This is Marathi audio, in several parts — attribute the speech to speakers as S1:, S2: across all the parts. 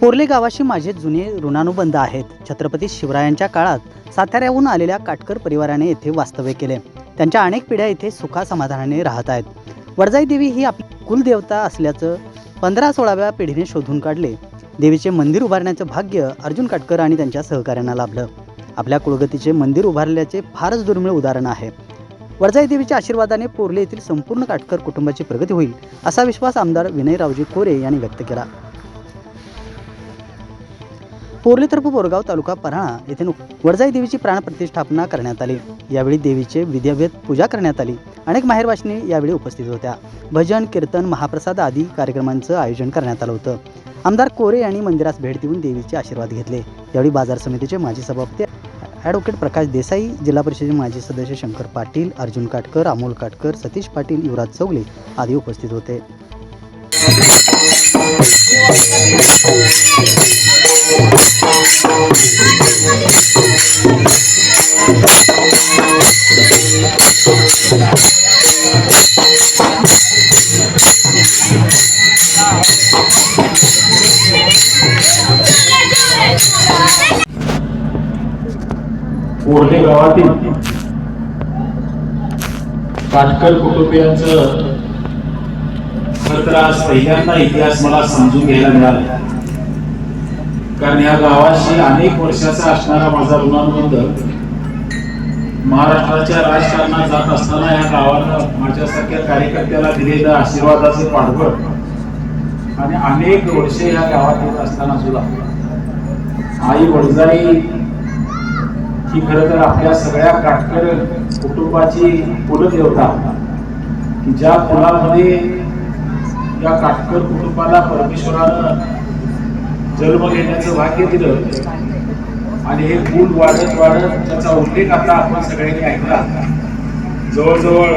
S1: पोर्ले गावाशी माझे जुने ऋणानुबंध आहेत. छत्रपती शिवरायांच्या काळात साताऱ्याहून आलेल्या काटकर परिवाराने येथे वास्तव्य केले. त्यांच्या अनेक पिढ्या येथे सुखासमाधानाने राहत आहेत. वडजाई देवी ही आपली कुलदेवता असल्याचं पंधरा सोळाव्या पिढीने शोधून काढले. देवीचे मंदिर उभारण्याचं भाग्य अर्जुन काटकर आणि त्यांच्या सहकाऱ्यांना लाभलं. आपल्या कुळगतीचे मंदिर उभारल्याचे फारच दुर्मिळ उदाहरण आहे. वडजाई देवीच्या आशीर्वादाने पोर्ले येथील संपूर्ण काटकर कुटुंबाची प्रगती होईल असा विश्वास आमदार विनयरावजी कोरे यांनी व्यक्त केला. पोर्लेतर्फ बोरगाव तालुका पराळा येथे वरजाई देवीची प्राणप्रतिष्ठापना करण्यात आली. यावेळी देवीचे विद्याभेद पूजा करण्यात आली. अनेक माहेरवाशिनी यावेळी उपस्थित होत्या. भजन कीर्तन महाप्रसाद आदी कार्यक्रमांचं आयोजन करण्यात आलं होतं. आमदार कोरे यांनी मंदिरास भेट देऊन देवीचे आशीर्वाद घेतले. यावेळी बाजार समितीचे माजी सभापती ॲडव्होकेट प्रकाश देसाई जिल्हा परिषदेचे माजी सदस्य शंकर पाटील अर्जुन काटकर अमोल काटकर सतीश पाटील युवराज चौगले आदी उपस्थित होते.
S2: गावातील काटकर कुटुंबियांचं खरं तर आज पहिल्यांदा इतिहास मला समजून घ्यायला मिळाला. कारण या गावाशी अनेक वर्षाचा असणारा माझा ऋणानुबंध महाराष्ट्राच्या राजकारणात जात असताना या गावानं माझ्यासारख्या कार्यकर्त्याला दिलेलं आशीर्वादाचं पाठबळ आणि अनेक वर्षे या गावात येत असताना सुद्धा. आई वडजाई ही खरं तर आपल्या सगळ्या काटकर कुटुंबाची कुलदेवता की ज्या कुलामध्ये या काटकर कुटुंबाला परमेश्वरानं जन्म घेण्याचं भाग्य दिलं. आणि हे गुण वाढत वाढत त्याचा उल्लेख आता आपण सगळ्यांनी ऐकला. जवळजवळ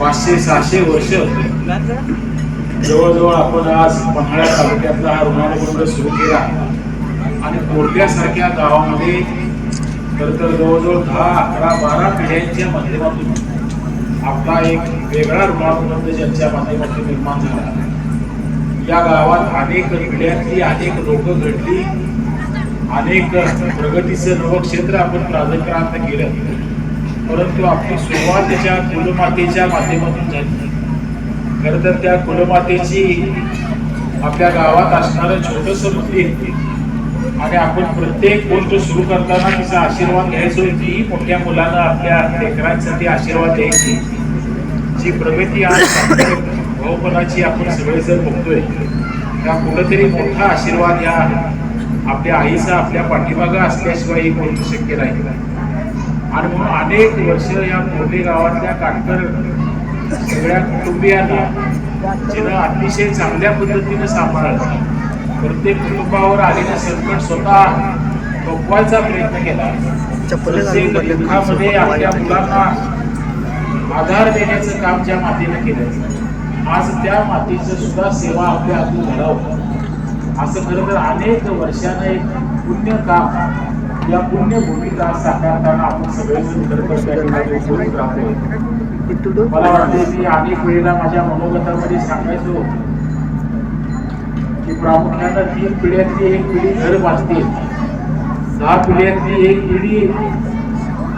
S2: पाचशे सहाशे वर्ष जवळजवळ आपण आज पन्हाळ्या तालुक्यातला हा ऋणानुबंध सुरू केला. आणि कोरड्यासारख्या गावामध्ये तर तर जवळजवळ दहा अकरा बारा पिढ्यांच्या माध्यमातून आपला एक वेगळा ऋणानुबंध ज्यांच्या माध्यमातून निर्माण झाला. या गावात अनेक पिढ्यातली अनेक लोक घडली. अनेक प्रगतीचं नवक्षेत्र आपण प्राधिकरणात केलं. परंतु आपली सुरुवात त्याच्या कुलमातेच्या माध्यमातून झाली. खरं तर त्या कुलमातेची आपल्या गावात असणारं छोटस मंदिर आणि आपण प्रत्येक गोष्ट सुरू करताना तिचा आशीर्वाद घ्यायचो ती मोठ्या मुलांना आपल्या लेकरांसाठी आशीर्वाद द्यायची. जी प्रगती आज भाऊपणाची आपण सगळेजण बघतोय त्या कुठंतरी मोठा आशीर्वाद या आपल्या आईचा आपल्या पाठीमागं असल्याशिवाय ही गोष्ट शक्य नाही. आणि म्हणून अनेक वर्ष या मोठे गावातल्या काटकर सगळ्या कुटुंबियांना जिनं अतिशय चांगल्या पद्धतीनं सांभाळलं. प्रत्येक कुटुंबावर आलेलं संकट स्वतः थोपवायचा प्रयत्न केला. प्रत्येक दुःखामध्ये आपल्या मुलांना आधार देण्याचं काम ज्या मातीनं केलं आज त्या मातीचं सुद्धा सेवा आपल्या हातून घडावं. असं खरं तर अनेक वर्षानं एक पुण्य काम या पुण्यभूमीला साकारताना आपण सगळेजण खरं तर त्या ठिकाणी उपस्थित राहतो. मला वाटते की अनेक वेळेला माझ्या मनोगतामध्ये सांगायचो की प्रामुख्यानं तीन पिढ्यातली एक पिढी घर वाचते. दहा पिढ्यातली एक पिढी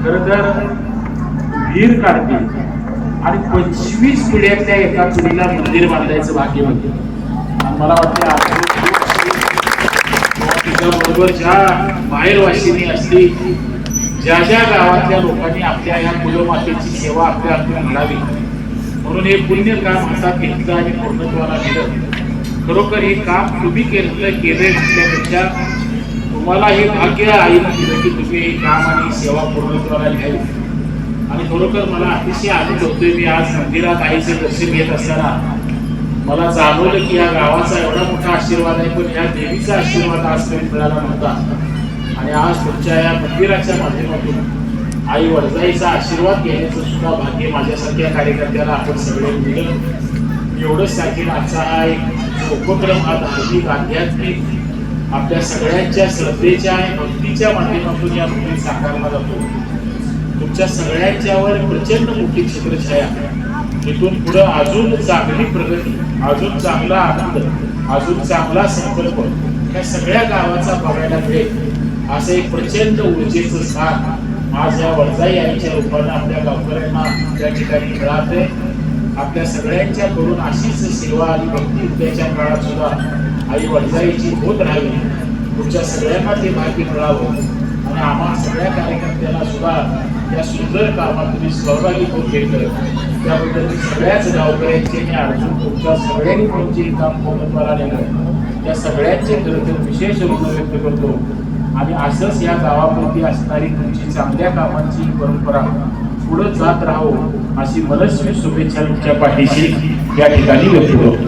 S2: खर तर वीर काढते. आणि पंचवीस पिढ्यातल्या एका पिढीला मंदिर बांधायचं भाग्य होते. आणि मला वाटते बरोबर ज्या माहेरवासिनी असली ज्या ज्या गावातल्या लोकांनी आपल्या या कुलमातेची सेवा आपल्या हातून घडावी म्हणून हे पुण्य काम हातात घेतलं आणि पूर्णत्वाला दिलं. खरोखर हे काम तुम्ही केलं केलंय म्हटल्यापेक्षा तुम्हाला हे भाग्य आईनं दिलं की तुम्ही हे काम आणि सेवा पूर्णत्वाला घ्यावी आणि खरोखर मला अतिशय आनंद होतोय. मी आज मंदिरात आईचं दर्शन घेत असताना मला जाणवलं की या गावाचा एवढा मोठा आशीर्वाद आहे पण या देवीचा आशीर्वाद आज काही मिळाला नव्हता. आणि आज तुमच्या या मंदिराच्या माध्यमातून आई वडजाईचा आशीर्वाद घेण्याचं सुद्धा भाग्य माझ्यासारख्या कार्यकर्त्याला आपण सगळे दिलं. एवढंच सांगेन आजचा हा एक उपक्रम हा धार्मिक आध्यात्मिक आपल्या सगळ्यांच्या श्रद्धेच्या आणि भक्तीच्या माध्यमातून या मुली साकारला जातो. तुमच्या सगळ्यांच्यावर प्रचंड मोठी छत्रछाया इथून पुढं अजून चांगली प्रगती अजून चांगला आनंद अजून चांगला संकल्प या सगळ्या गावाचा बघायला मिळेल. असे एक प्रचंड ऊर्जेचं स्थान आज या वडजाई आईच्या रूपानं आपल्या गावकऱ्यांना त्या ठिकाणी मिळाले आपल्या सगळ्यांच्या करून अशीच सेवा आणि भक्ती उद्याच्या काळात सुद्धा आई वडजाईची होत राहावी. तुमच्या सगळ्यांना ते भाग्य मिळावं. आणि आम्हा सगळ्या कार्यकर्त्यांना सुद्धा या सुंदर कामात तुम्ही सहभागी करून घेतलं त्याबद्दल मी सगळ्याच गावकऱ्यांचे मी अर्जुन तुमच्या सगळ्यांनी म्हणून जे काम पूर्णत्वाला आलेलं त्या सगळ्यांचे खरं तर विशेष ऋण व्यक्त करतो आणि असंच या गावाप्रती असणारी तुमची चांगल्या कामांची परंपरा पुढे जात राहो अशी मनस्वी शुभेच्छा तुमच्या पाठीशी या ठिकाणी व्यक्त करतो